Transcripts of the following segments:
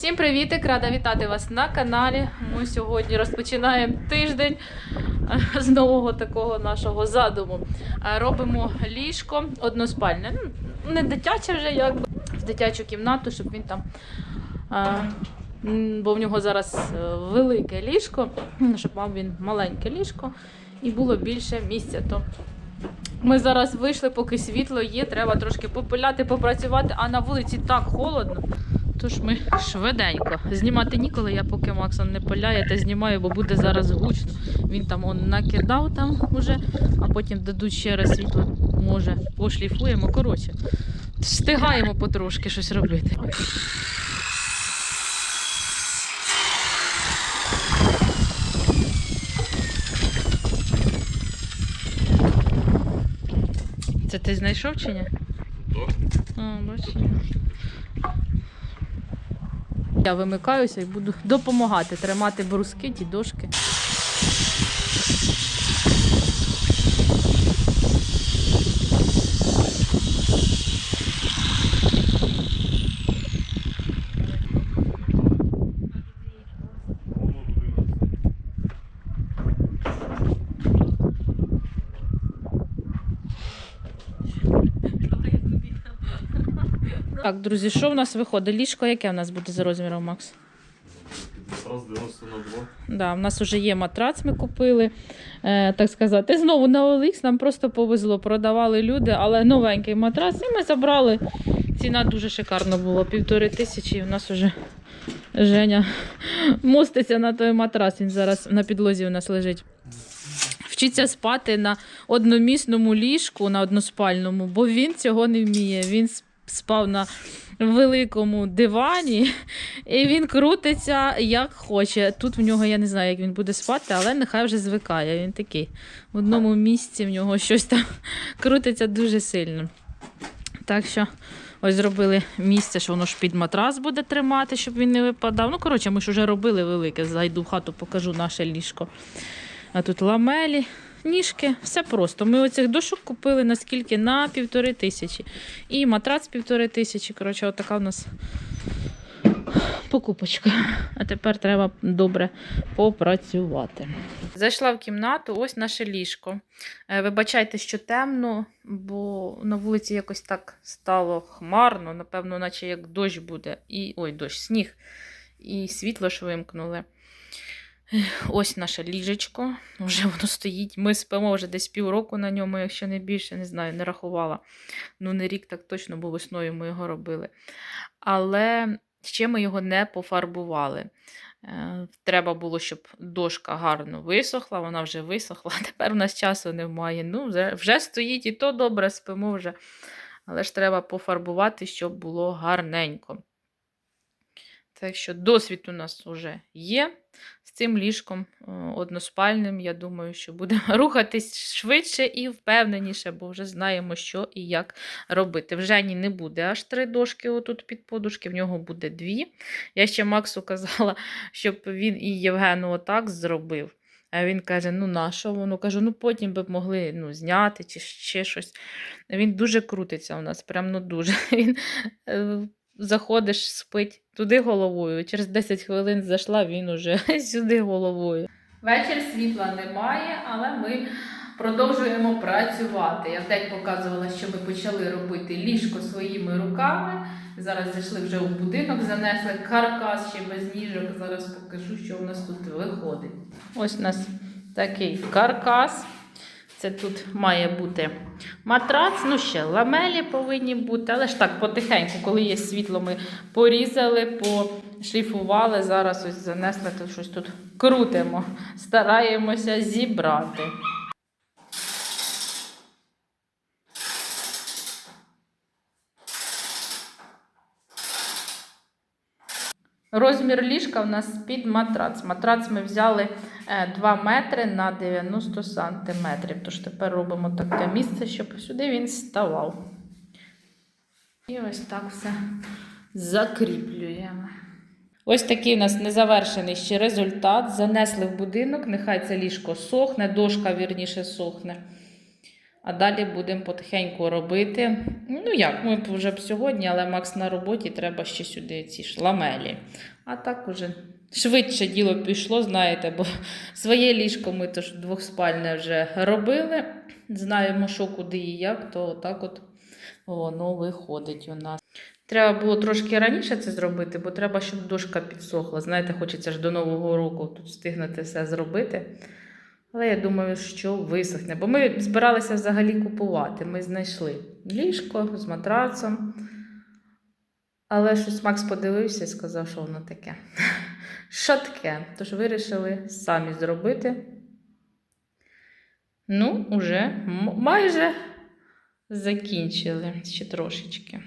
Всім привітик! Рада вітати вас на каналі. Ми сьогодні розпочинаємо тиждень е, з нового такого нашого задуму. Е, Робимо ліжко односпальне. Ну, Не дитяче вже, як в дитячу кімнату, щоб він там. е, Бо в нього зараз велике ліжко, щоб мав він маленьке ліжко і було більше місця. То ми зараз вийшли, поки світло є, треба трошки попиляти, попрацювати, а на вулиці так холодно. Тож ми швиденько. Знімати ніколи, я поки Максон не пиляє, та знімаю, бо буде зараз гучно. Він там он накидав там уже, а потім дадуть ще раз світло, може, пошліфуємо. Коротше, встигаємо потрошки щось робити. Це ти знайшов чи ні? А, бачиш. Я вимикаюся і буду допомагати тримати бруски, ті дошки. Так, друзі, що в нас виходить? Ліжко яке в нас буде за розміром, Макс? Раз 90 на 2. Да, в нас вже є матрац, ми купили, е, так сказати. Знову на OLX нам просто повезло, продавали люди, але новенький матрац. І ми забрали. Ціна дуже шикарна була, півтори тисячі. І в нас вже Женя моститься на той матрац. Він зараз на підлозі у нас лежить. Вчиться спати на одномісному ліжку, на односпальному, бо він цього не вміє. Він спав на великому дивані, і він крутиться як хоче. Тут в нього я не знаю, як він буде спати, але нехай вже звикає. Він такий. В одному місці в нього щось там крутиться дуже сильно. Так що ось зробили місце, що воно ж під матрас буде тримати, щоб він не випадав. Ну, коротше, ми ж вже робили велике. Зайду в хату, покажу наше ліжко. А тут ламелі, ніжки, все просто. Ми оцих дошок купили наскільки? На півтори тисячі. І матрац півтори тисячі. Коротше, отака у нас покупочка. А тепер треба добре попрацювати. Зайшла в кімнату, ось наше ліжко. Е, Вибачайте, що темно, бо на вулиці якось так стало хмарно, напевно, наче як дощ буде. І ой, дощ, сніг. І світло ж вимкнули. Ось наше ліжечко. Вже воно стоїть. Ми спимо вже десь півроку на ньому, якщо не більше, не знаю, не рахувала. Ну, не рік так точно, бо весною ми його робили. Але ще ми його не пофарбували. Е, Треба було, щоб дошка гарно висохла, вона вже висохла. Тепер у нас часу немає. Ну, вже, вже стоїть і то добре спимо вже. Але ж треба пофарбувати, щоб було гарненько. Так що досвід у нас вже є цим ліжком е, односпальним. Я думаю, що будемо рухатись швидше і впевненіше, бо вже знаємо, що і як робити. В Жені не буде аж три дошки отут під подушки, в нього буде дві. Я ще Максу казала, щоб він і Євгену отак зробив. А він каже: ну на що воно? Кажу, ну потім би могли ну, зняти чи ще щось. Він дуже крутиться у нас, прям ну дуже. Він е, заходиш, спить туди головою. Через 10 хвилин зайшла, він уже сюди головою. Вечір світла немає, але ми продовжуємо працювати. Я вдень показувала, що ми почали робити ліжко своїми руками. Зараз зайшли вже у будинок, занесли каркас ще без ніжок. Зараз покажу, що у нас тут виходить. Ось у нас такий каркас. Це тут має бути матрац, ну ще ламелі повинні бути, але ж так потихеньку, коли є світло, ми порізали, пошліфували. Зараз ось занесли, то щось тут крутимо, стараємося зібрати. Розмір ліжка у нас під матрац. Матрац ми взяли 2 метри на 90 сантиметрів. Тож тепер робимо таке місце, щоб сюди він ставав. І ось так все закріплюємо. Ось такий у нас незавершений ще результат. Занесли в будинок, нехай це ліжко сохне, дошка вірніше сохне. А далі будемо потихеньку робити. Ну як, ми вже б сьогодні, але Макс на роботі треба ще сюди ці ж ламелі. А так уже швидше діло пішло, знаєте, бо своє ліжко ми то ж двохспальне вже робили. Знаємо, що куди і як, то так от воно виходить у нас. Треба було трошки раніше це зробити, бо треба, щоб дошка підсохла. Знаєте, хочеться ж до Нового року тут встигнути все зробити. Але я думаю, що висохне. Бо ми збиралися взагалі купувати. Ми знайшли ліжко з матрацом. Але щось Макс подивився і сказав, що воно таке. Що таке? Тож вирішили самі зробити. Ну, уже майже закінчили ще трошечки.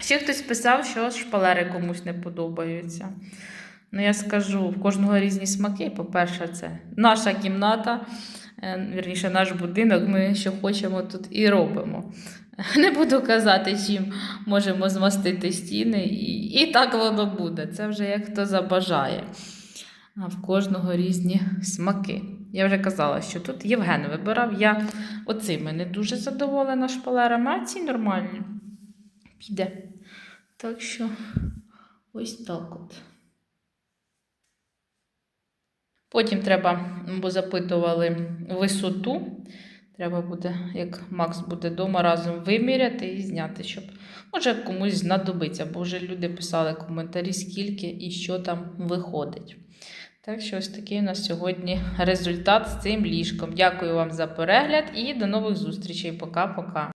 Ще хтось писав, що шпалери комусь не подобаються. Ну, я скажу, в кожного різні смаки. По-перше, це наша кімната, е, вірніше, наш будинок. Ми що хочемо тут і робимо. Не буду казати, чим можемо змастити стіни, і, і так воно буде. Це вже як хто забажає. А в кожного різні смаки. Я вже казала, що тут Євген вибирав. Я оцими не дуже задоволена шпалерами, а нормальні. Піде. Так що ось так от. Потім треба, бо запитували висоту. Треба буде, як Макс буде вдома, разом виміряти і зняти, щоб може комусь знадобиться, бо вже люди писали коментарі, скільки і що там виходить. Так що ось такий у нас сьогодні результат з цим ліжком. Дякую вам за перегляд і до нових зустрічей. Пока-пока.